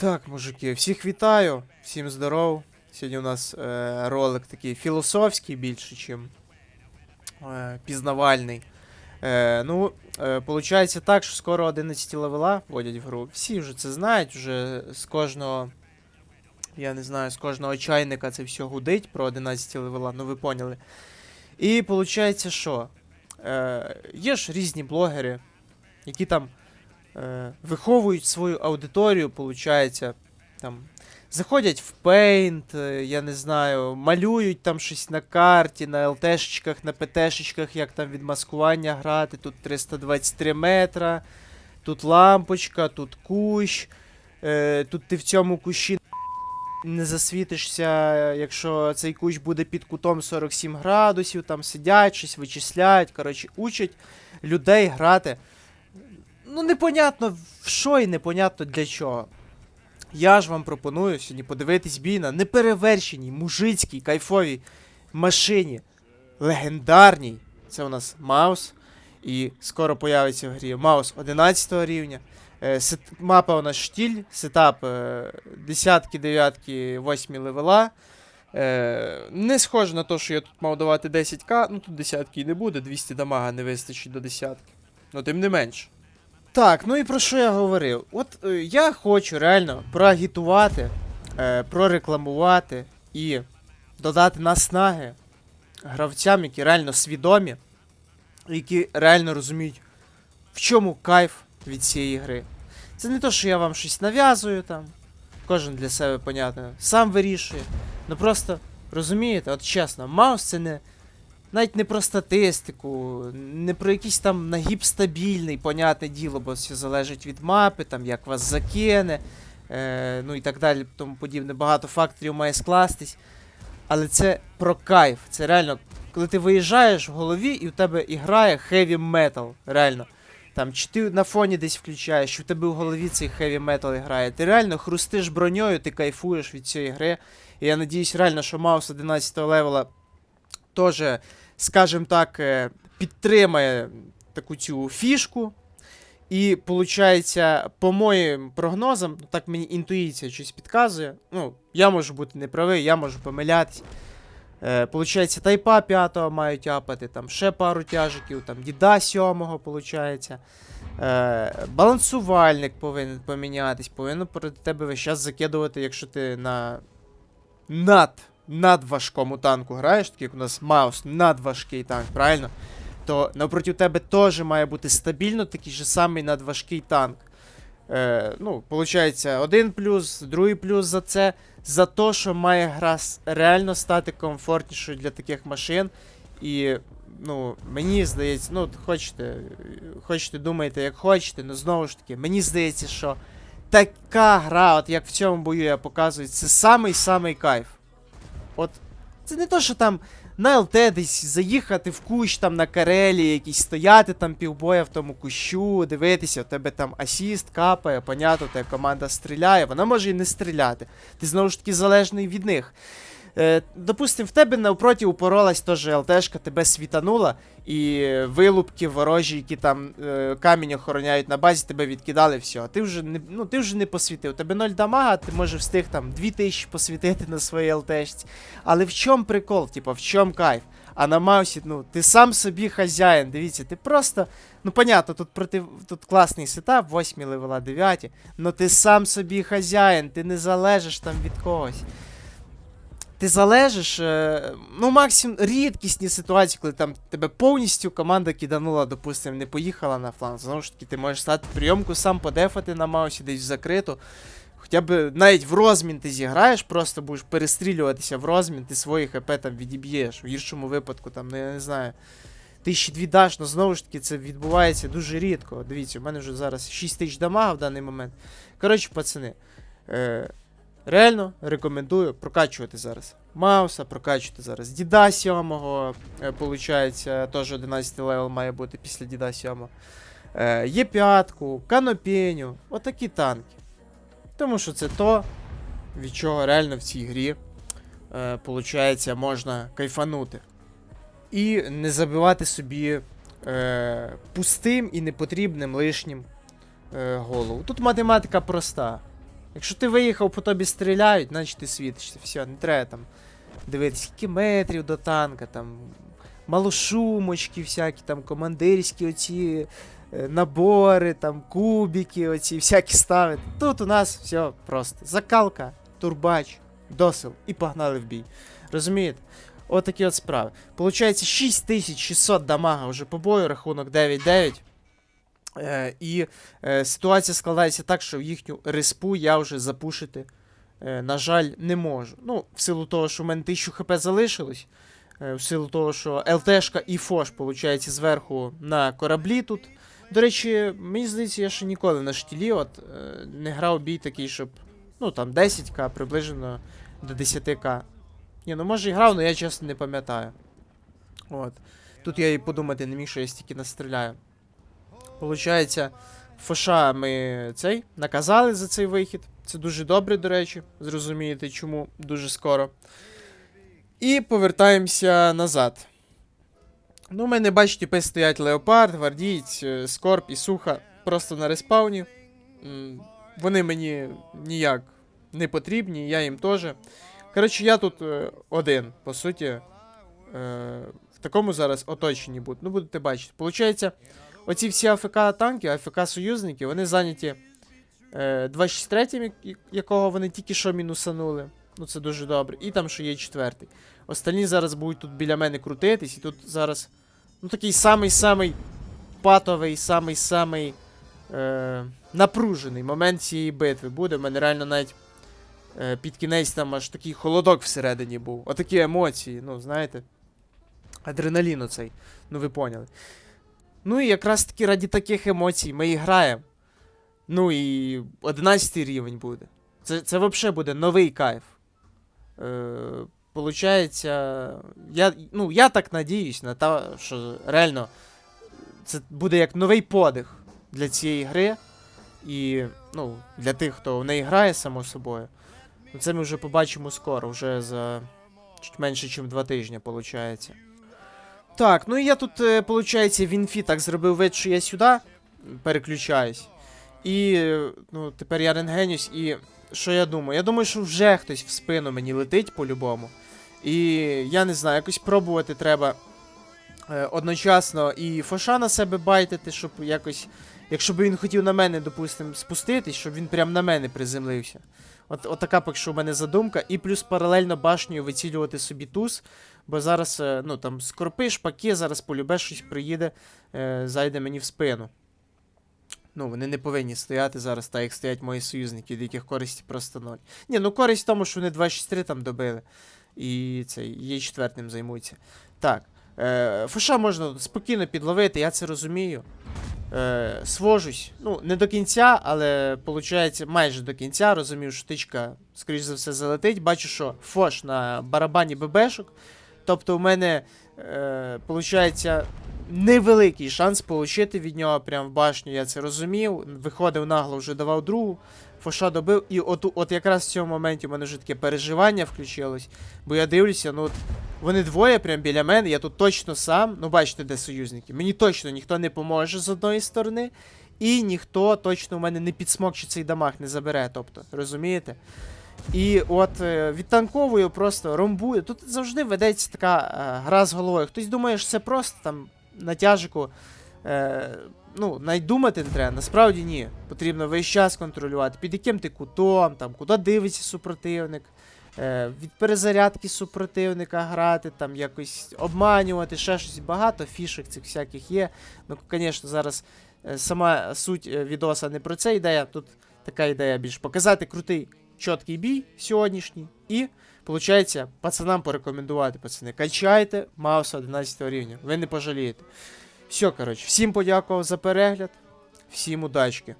Так, мужики, всіх вітаю, всім здоров. Сьогодні у нас е, ролик такий філософський більше, чим е, пізнавальний. Е, ну, е, получається так, що скоро 11 левела вводять в гру. Всі вже це знають, вже з кожного. Я не знаю, з кожного чайника це все гудить про 11 левела, ну ви поняли. І виходить, що? Е, є ж різні блогери, які там е, виховують свою аудиторію, получається, там, заходять в е, я не знаю, малюють там щось на карті, на ЛТшечках, на ПТшечках, як там від маскування грати. Тут 323 метра, тут лампочка, тут кущ, е, тут ти в цьому кущі не засвітишся, якщо цей кущ буде під кутом 47 градусів, там сидять, щось вичисляють, коротше, учать людей грати ну непонятно в що і непонятно для чого. Я ж вам пропоную сьогодні подивитись бій на неперевершеній, мужицькій, кайфовій машині. Легендарній. Це у нас Маус. І скоро появиться в грі Маус 11 рівня. Е, сет, мапа у нас штіль, сетап е, десятки, дев'ятки, восьмі левела. Е, не схоже на те, що я тут мав давати 10к, ну тут десятки і не буде, 200 дамага не вистачить до десятки. Ну, тим не менш. Так, ну і про що я говорив? От е, я хочу реально проагітувати, е, прорекламувати і додати наснаги гравцям, які реально свідомі, які реально розуміють, в чому кайф від цієї гри. Це не то, що я вам щось нав'язую там, кожен для себе, понятно, сам вирішує. Ну просто розумієте, от чесно, маус це не. Навіть не про статистику, не про якийсь там нагіб стабільний, понятне діло, бо все залежить від мапи, там як вас закине, е, ну і так далі, тому подібне. Багато факторів має скластись. Але це про кайф. Це реально, коли ти виїжджаєш в голові і у тебе і грає heavy metal, реально. Там, чи ти на фоні десь включаєш, чи в тебе в голові цей heavy metal грає. Ти реально хрустиш броньою, ти кайфуєш від цієї гри. І я надіюсь реально, що Маус 11 левела теж, скажімо так, е, підтримає таку цю фішку. І виходить, по моїм прогнозам, ну, так мені інтуїція щось підказує. Ну, я можу бути неправий, я можу помилятись. Е, Получається, тайпа 5 мають апати, там ще пару тяжиків, там діда 7 получається. Е, балансувальник повинен помінятись, повинен проти тебе весь час закидувати, якщо ти на над, надважкому танку граєш, такий як у нас Маус, надважкий танк, правильно? То навпроти тебе теж має бути стабільно такий же самий надважкий танк. Е, ну, виходить, один плюс, другий плюс за це. За те, що має гра реально стати комфортнішою для таких машин. І, ну, мені здається, ну, хочете, хочете, думаєте, як хочете, але знову ж таки, мені здається, що така гра, от як в цьому бою я показую, це самий-самий кайф. От це не то, що там на ЛТ десь заїхати в кущ там на карелі, якісь стояти там півбоя в тому кущу, дивитися, у тебе там асіст капає, понятно, тебе команда стріляє, вона може і не стріляти. Ти знову ж таки залежний від них. Е, допустим, в тебе навпроти упоролась теж ЛТшка, тебе світанула, і вилупки ворожі, які там е, камінь охороняють на базі, тебе відкидали, все. Ти вже не, ну, ти вже не посвітив. Тебе 0 дамага, ти може встиг там 2000 посвітити на своїй ЛТшці. Але в чому прикол? Типа, в чому кайф? А на Маусі, ну, ти сам собі хазяїн. Дивіться, ти просто. Ну, понятно, тут проти тут класний сетап, 8 левела 9, но ти сам собі хазяїн, ти не залежиш там від когось. Ти залежиш, е, ну, максимум рідкісні ситуації, коли там тебе повністю команда киданула, допустим, не поїхала на фланг. Знову ж таки, ти можеш стати прийомку сам подефати на маусі десь в закриту. Хоча б навіть в розмін ти зіграєш, просто будеш перестрілюватися в розмін, ти свої хп там відіб'єш. В гіршому випадку, там, ну я не знаю. Тисячі дві даш, але знову ж таки це відбувається дуже рідко. Дивіться, у мене вже зараз 6 тисяч дамага в даний момент. Коротше, пацани. Е, реально рекомендую прокачувати зараз Мауса, прокачувати зараз Діда 7. Е, получається, теж 11 левел має бути після Діда 7. Е, є п'ятку, канопеню, отакі танки. Тому що це то, від чого реально в цій грі е, получається, можна кайфанути. І не забивати собі пустим і непотрібним лишнім голову. Тут математика проста. Якщо ти виїхав, по тобі стріляють, значить ти світишся. Все, не треба там дивитися, скільки метрів до танка, там малошумочки всякі, там командирські оці е, набори, там кубики оці всякі ставити. Тут у нас все просто. Закалка, турбач, досил і погнали в бій. Розумієте? От от справи. Получається 6600 дамага вже по бою, рахунок 9-9. Е, і е, ситуація складається так, що їхню респу я вже запушити, е, на жаль, не можу. Ну, в силу того, що в мене 1000 хп залишилось. Е, в силу того, що ЛТшка і Фош, виходить, зверху на кораблі тут. До речі, мені здається, я ще ніколи на штілі от, е, не грав бій такий, щоб. Ну там 10к, приближено до 10к. Ні, ну може і грав, але я чесно не пам'ятаю. От. Тут я і подумати не міг, що я стільки настріляю. Получається, Фоша ми цей наказали за цей вихід. Це дуже добре, до речі. Зрозумієте, чому дуже скоро. І повертаємося назад. Ну, мене, бачите, типи стоять Леопард, Гвардієць, е, Скорп і Суха просто на респауні. Вони мені ніяк не потрібні, я їм теж. Коротше, я тут е, один, по суті. Е, в такому зараз оточенні буду. Ну, будете бачити. Получається, оці всі АФК танки, АФК союзники, вони зайняті е, 263, я- якого вони тільки що мінусанули. Ну, це дуже добре. І там ще є четвертий. Остальні зараз будуть тут біля мене крутитись, і тут зараз. Ну, такий самий-самий патовий, самий-самий е, напружений момент цієї битви буде. У мене реально навіть е, під кінець там аж такий холодок всередині був. Отакі емоції, ну, знаєте. Адреналін оцей. Ну, ви поняли. Ну і якраз таки раді таких емоцій ми і граємо. Ну і 11 рівень буде. Це, це взагалі буде новий кайф. Е, получається, я, ну, я так надіюсь на те, що реально це буде як новий подих для цієї гри. І ну, для тих, хто в неї грає, само собою. Це ми вже побачимо скоро, вже за чуть менше, ніж два тижні, виходить. Так, ну і я тут, е, получається, в так зробив вид, що я сюди переключаюсь. І е, ну, тепер я рентгенюсь, і що я думаю? Я думаю, що вже хтось в спину мені летить по-любому. І я не знаю, якось пробувати треба е, одночасно і фоша на себе байтити, щоб якось. Якщо б він хотів на мене, допустимо, спуститись, щоб він прям на мене приземлився. От, от така поки що в мене задумка. І плюс паралельно башнею вицілювати собі туз. Бо зараз, е, ну там, скорпи, шпаки, зараз полюбе щось приїде, е, зайде мені в спину. Ну, вони не повинні стояти зараз, так як стоять мої союзники, від яких користі просто ноль. Ні, ну користь в тому, що вони 2-6-3 там добили. І цей, є четвертим займуться. Так. Е, Фоша можна спокійно підловити, я це розумію. Е, свожусь. Ну, не до кінця, але виходить майже до кінця. Розумів, що тичка, скоріш за все, залетить. Бачу, що фош на барабані ББшок. Тобто, у мене, е, невеликий шанс отримати від нього прям в башню, я це розумів. Виходив нагло, вже давав другу. Фоша добив, і от, от якраз в цьому моменті у мене вже таке переживання включилось. Бо я дивлюся, ну от вони двоє прям біля мене, я тут точно сам. Ну, бачите, де союзники. Мені точно ніхто не поможе з одної сторони, і ніхто точно у мене не підсмокче цей дамаг, не забере. Тобто, розумієте? І от е, відтанковую, просто ромбую. Тут завжди ведеться така е, гра з головою. Хтось думає, що це просто там на тяжику. Е, ну, навіть думати не треба. Насправді ні. Потрібно весь час контролювати, під яким ти кутом, там, куди дивиться супротивник. Е, від перезарядки супротивника грати, там якось обманювати, ще щось багато фішок цих всяких є. Ну, звісно, зараз е, сама суть е, відоса не про це ідея. Тут така ідея більш показати крутий, чіткий бій сьогоднішній. І, виходить, пацанам порекомендувати, пацани, качайте Мауса 11 рівня. Ви не пожалієте. Все, коротше, всім подякував за перегляд, всім удачки.